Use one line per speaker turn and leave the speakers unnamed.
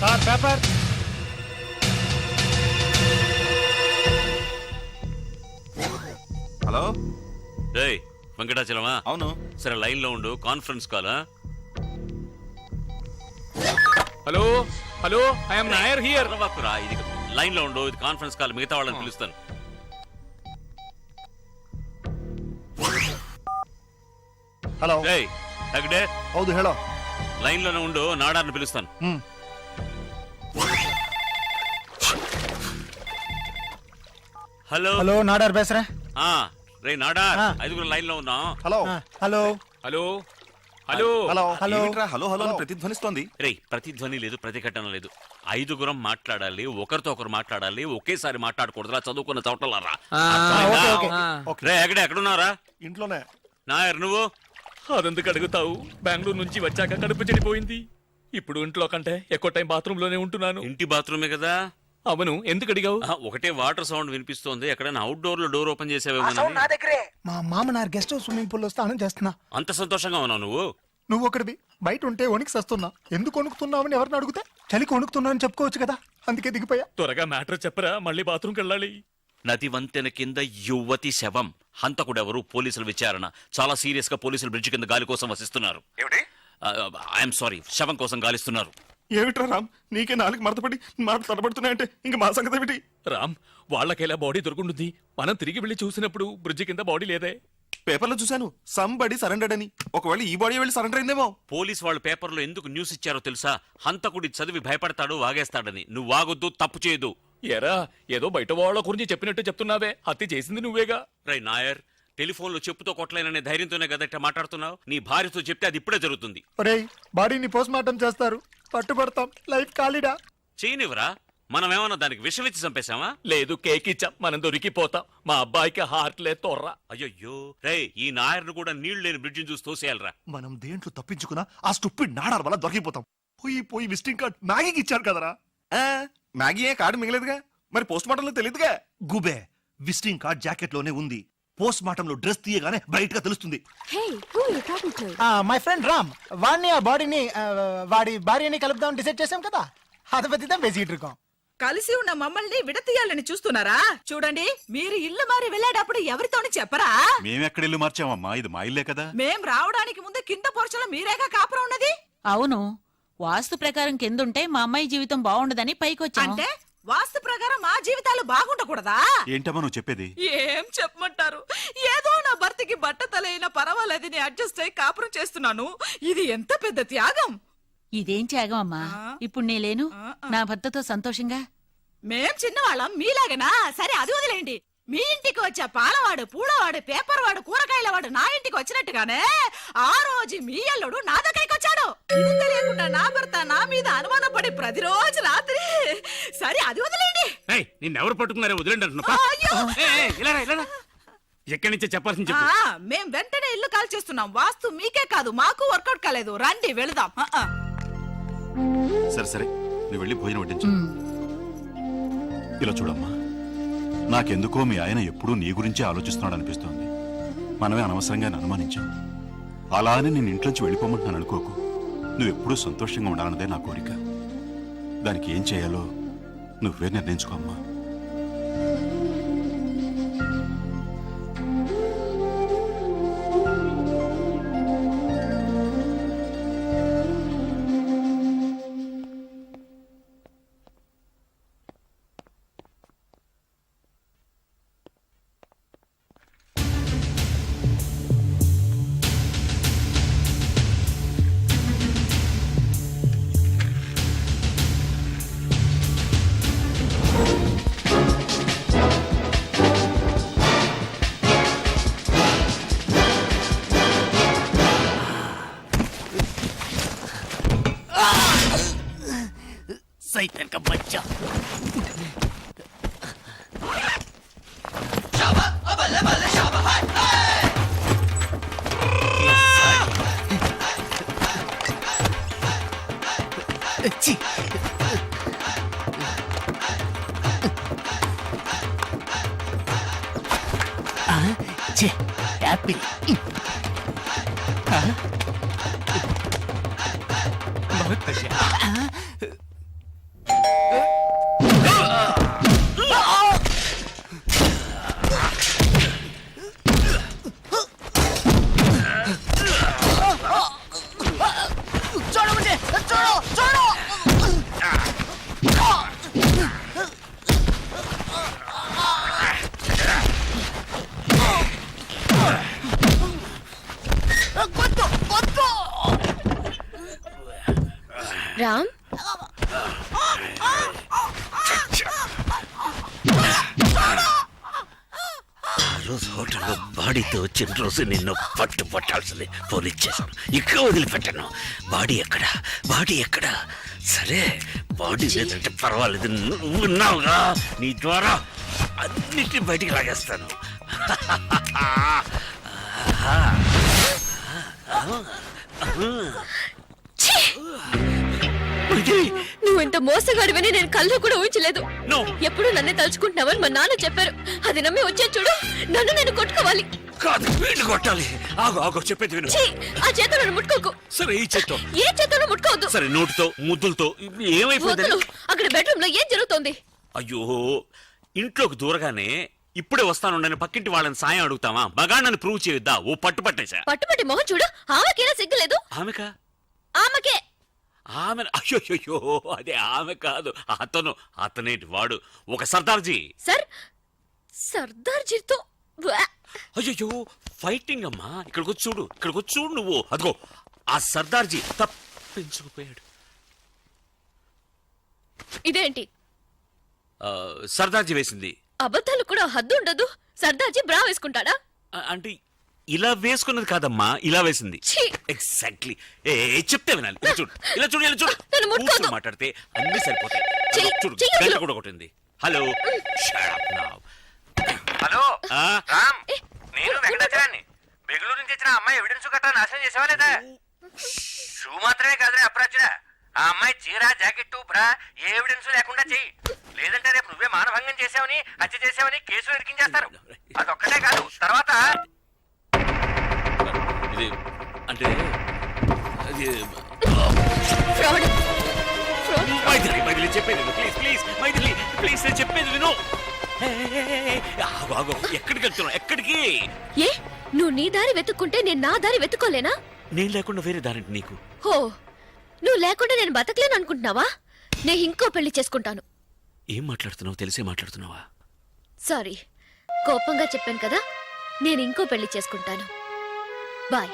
Sir paper
hello?
రేయ్ వెంకటాచలమా?
అవును.
సరే లైన్లో ఉండు conference call
hello? Hello? I'm Nair here
అరవాకురా ఇది లైన్లో ఉండు ఇది కాన్ఫరెన్స్ కాల్ మిగతా వాళ్ళని పిలుస్తాను.
హలో.
రేయ్
హగడే హౌదు
హలో. లైన్లోనే ఉండు నాడార్ని పిలుస్తాను. హలో.
హలో నాడార్ బేసరా?
ఆ రే నాడార్
ఆ.
ఐదుగురు లైన్లో ఉన్నాం.
Hello.
Hello.
Hello. Hello.
Hello.
Hello.
ఏమిట్రా? హలో హలో అని ప్రతిధ్వనిస్తోంది
రే ప్రతిధ్వని లేదు ప్రతిఘటన లేదు. ఐదుగురం మాట్లాడాలి ఒకరితో ఒకరు మాట్లాడాలి ఒకేసారి మాట్లాడకూడదురా చదువుకున్న చోటలారా.
Okay okay.
రే ఎక్కడ ఎక్కడున్నారా
ఇంట్లోనే.
నాయర్ నువ్వు?
అదెందుకు అడుగుతావు? బెంగళూరు నుంచి వచ్చాక కడుపు చెడిపోయింది. ఇప్పుడు ఇంట్లో కంటే ఎక్కువ టైం బాత్రూమ్లోనే ఉంటున్నాను.
ఇంటి బాత్రూమే కదా?
అవును ఎందుకు అడిగావు?
ఆ, ఒకటే వాటర్ సౌండ్ వినిపిస్తోంది. ఎక్కడైనా అవుట్ డోర్లో డోర్ ఓపెన్ చేసావేమో
మా మామనార్ గెస్ట్ హౌస్ స్విమ్మింగ్ పూల్లో స్నానం చేస్తున్నా.
అంత సంతోషంగా ఉన్నావు నువ్వు?
నువ్వు ఒకటివి బయట ఉంటే వణికి సస్తున్నా. ఎందుకు వణుకుతున్నావని ఎవరిని అడిగితే చలికి వణుకుతున్నా అని చెప్పుకోవచ్చు కదా. అందుకే దిగిపోయా.
త్వరగా మ్యాటర్ చెప్పరా మళ్ళీ బాత్రూమ్కి వెళ్ళాలి.
నది వంతెన కింద యువతి శవం. హంతకుడెవరు? పోలీసుల విచారణ. చాలా సీరియస్గా పోలీసులు బ్రిడ్జ్ కింద గాలి కోసం వసిస్తున్నారు. ఐఎమ్ సారీ శవం కోసం గాలిస్తున్నారు.
ఏమిట్రా రామ్? నీకే నాలుగు మడతపడి మాట తడబడుతున్నాయంటే ఇంక మా సంగతి ఏమిటి
రామ్ వాళ్ళకెలా బాడీ దొరుకుంటుంది? మనం తిరిగి వెళ్ళి చూసినప్పుడు బ్రిడ్జ్ కింద బాడీ లేదే.
పేపర్లో చూశాను. సంబడి సరెండర్డ్ అని. ఒకవేళ ఈ బాడీ వెళ్ళి సరెండర్ అయిందేమో.
పోలీస్ వాళ్ళు పేపర్లో ఎందుకు న్యూస్ ఇచ్చారో తెలుసా? హంతకుడి చదివి భయపడతాడు వాగేస్తాడని. నువ్వు వాగొద్దు తప్పు చేయదు.
ఎరా ఏదో బయట వాళ్ళ గురించి చెప్పినట్టు చెప్తున్నావే. హత్య చేసింది నువ్వేగా.
రై నాయర్ టెలిఫోన్లో చెప్పుతో కొట్టలేననే ధైర్యంతోనే కదట మాట్లాడుతున్నావు? నీ భార్యతో చెప్తే అది ఇప్పుడే జరుగుతుంది.
ఒరేయ్ బాడీని పోస్ట్ మార్టం చేస్తారు. పట్టుబడతాం. లైఫ్ ఖాళీడా?
చేయనివరా మనం ఏమన్నా దానికి విషం ఇచ్చి చంపేశామా?
లేదు కేక్ ఇచ్చాం. మనం దొరికిపోతాం. మా అబ్బాయికి హార్ట్ లే తొర్రా.
అయ్యయ్యో. రే ఈ నాయర్ను కూడా నీళ్ళు లేని బ్రిడ్జిని చూసి తోసేయాలరా.
మనం దేంట్లో తప్పించుకున్నా ఆ స్టూపిడ్ నాడార్ వల్ల దొరికిపోతాం. పోయి పోయి విజిటింగ్ కార్డ్ మ్యాగీకి ఇచ్చారు కదరా.
మ్యాగీ ఏ కార్డు మిగలేదుగా? మరి పోస్ట్ మార్టంలో తెలియదుగా?
గుబే విజిటింగ్ కార్డ్ జాకెట్లోనే ఉంది. పోస్ట్ మార్టం లో డ్రెస్ తీయగానే బయట గా తెలుస్తుంది
Hey, who are you talking to?
My friend Ram వాడిని ఆ బాడీని వాడి భార్యని కలుపుదాం డిసైడ్ చేసాం కదా அதை பத்தி தான் பேசிட்டு இருக்கோம்
కలిసి ఉన్న మమ్మల్ని విడతీయాలని చూస్తున్నారా చూడండి మీరు ఇల్లు మారి వెళ్ళేటప్పుడు ఎవరితోని చెప్పరా
మేమెక్కడిల్లు మార్చామమ్మా ఇది మా ఇల్లే కదా
మేం రావడానికి ముందు కింద పొరచలో మీరేగా కాపురం ఉన్నది
అవును వాస్తు ప్రకారం కిందుంటే మా అమ్మాయి జీవితం బాగుండదని పైకొచ్చాం
అంటే వాస్తు ప్రకారం మా జీవితాలు బాగుండకూడదా?
ఏంటమ్మా నువ్వు చెప్పేది?
ఏం చెప్పమంటారు? ఏదో నా భర్తకి బట్ట తలైనా పర్వాలేదని అడ్జస్ట్ అయి కాపురం చేస్తున్నాను. ఇది ఎంత పెద్ద త్యాగం?
ఇదేం త్యాగం అమ్మా? ఇప్పుడు నే లేను. నా భర్తతో సంతోషంగా?
మేం చిన్నవాళ్ళం మీలాగనా? సరే అది వదిలేండి మీ ఇంటికి వచ్చే పాలవాడు పూలవాడు పేపర్ వాడు కూరగాయల వాడు నా ఇంటికి వచ్చినట్టుగానే ఆ రోజు మీ అల్లుడు నా దగ్గరికి వచ్చాడు ఇది తెలియకుండా నా భర్త నా మీద అనుమానం పడి ప్రతిరోజు రాత్రి సరే అది వదిలేండి
నిన్నెవరు పట్టుకున్నారే? వదిలేండి
ఆ, అయ్యో.
ఎక్కడి నుంచి చెప్పాల్సింది
ఆ, మేం వెంటనే ఇల్లు కాల్ చేస్తున్నాం. వాస్తు మీకే కాదు మాకు వర్కౌట్ కాలేదు. రండి వెళదాం. ఆ, ఆ.
సరే సరే. నువ్వు వెళ్ళి భోజనం వడ్డించు. ఇలా చూడమ్మా నాకెందుకో మీ ఆయన ఎప్పుడూ నీ గురించే ఆలోచిస్తున్నాడు అనిపిస్తోంది. మనమే అనవసరంగా ఆయన అనుమానించాం. అలా అని నేను ఇంట్లోంచి వెళ్ళిపోమంటున్నాను అనుకోకు. నువ్వెప్పుడూ సంతోషంగా ఉండాలన్నదే నా కోరిక. దానికి ఏం చేయాలో నువ్వే
నిర్ణయించుకోమ్మా
యాపిల్.
ఆ రోజు హోటల్లో బాడీతో వచ్చిన రోజు నిన్ను పట్టు పట్టాల్సింది పోలీస్ చేశాను ఇక్కడ వదిలిపెట్టాను. బాడీ ఎక్కడ? బాడీ ఎక్కడ? సరే బాడీ లేదంటే పర్వాలేదు. నువ్వు ఉన్నావుగా నీ ద్వారా అన్నిటిని బయటికి లాగేస్తాను.
నువ్వు ఇంత మోసగాడివని నేను కళ్ళు కూడా ఊహించలేదు. ఎప్పుడు నన్నే తలుచుకుంటున్నావని మా నాన్న చెప్పారు. అది నమ్మి వచ్చే చూడు. నన్ను నేను కొట్టుకోవాలి.
కాదు వీళ్ళు కొట్టాలి. ఆగు ఆగు చెప్పేది విను.
ఛీ ఆ ముట్టుకోకు.
సరే ఈ చేత్తో.
ఏ ముట్టుకోవద్దు.
సరే నోటితో ముద్దులతో
అక్కడ బెడ్రూమ్లో ఏం జరుగుతోంది?
అయ్యో ఇంట్లోకి దూరగానే ఇప్పుడే వస్తానుండని పక్కింటి వాళ్ళని సాయం అడుగుతావా? మగాళ్ళని ప్రూవ్ చేయొద్దా? ఓ పట్టు పట్టేశా
పట్టుబట్టి మొహం చూడు. ఆమెకేనా సిగ్గులేదు
ఆమెకా?
ఆమెకే.
ఆమె అయ్యో అదే ఆమె కాదు అతను అతనేటి వాడు? ఒక సర్దార్జీ.
సార్ సర్దార్జీతో!
అయ్యో ఫైటింగ్ అమ్మా. ఇక్కడికి వచ్చి చూడు ఇక్కడికి వచ్చి చూడు నువ్వు. అదిగో ఆ సర్దార్జీ తప్పించుకుపోయాడు.
ఇదేంటి?
సర్దార్జీ వేసింది.
అబద్ధాలు కూడా హద్దు ఉండదు. సర్దార్జీ బ్రా వేసుకుంటాడా?
అంటే ఇలా వేసుకున్నది కాదమ్మా ఇలా వేసింది.
ఛీ!
ఎగ్జాక్ట్లీ ఏ ఏ, చెప్తే వినాలి. ఇలా చూడు ఇలా చూడు ఇలా చూడు.
నన్ను ముట్టుకోవద్దు.
కూర్చొని మాట్లాడితే అన్ని సరిపోతాయి.
చెయ్యి,
చూడు
చెయ్యి
గంట
వదిలు.
కూడా కొట్టింది. హలో.
హలో
ఆ,
రామ్ నేను వెంకటాచలాన్ని బెంగళూరు నుంచి వచ్చిన అమ్మాయి ఎవిడెన్స్ గట్రా నాశనం చేసావా లేదా షూ మాత్రమే కాదురా అప్రాచుడ ఆ అమ్మాయి చీర జాకెట్ బ్రా ఏ ఎవిడెన్స్ లేకుండా చెయ్యి. లేదంటే రేపు నువ్వే మానభంగం చేసావని హత్య చేసావని కేసులు ఇరికించేస్తారు అదొక్కటే కాదు తర్వాత
ఇది అంటే అది
ఫ్రాడ్ ఫ్రాడ్
మైథిలి మైథిలి చెప్పేది ప్లీజ్ ప్లీజ్ మైథిలి ప్లీజ్ నేను చెప్పేది విను. ఆగు, ఆగు. ఎక్కడికి వెళ్తున్నావు? ఎక్కడికి?
ఏ? నువ్వు నీ దారి వెతుక్కుంటే నేను నా దారి వెతుక్కోలేనా?
నేను లేకుండా వేరే దారంటి నీకు?
హో నువ్వు లేకుండా నేను బతకలేను అనుకుంటున్నావా? నేను ఇంకో పెళ్ళి చేసుకుంటాను.
ఏం మాట్లాడుతున్నావు? తెలిసే మాట్లాడుతున్నావా?
సారీ కోపంగా చెప్పాను కదా నేను ఇంకో పెళ్ళి చేసుకుంటాను. பாய்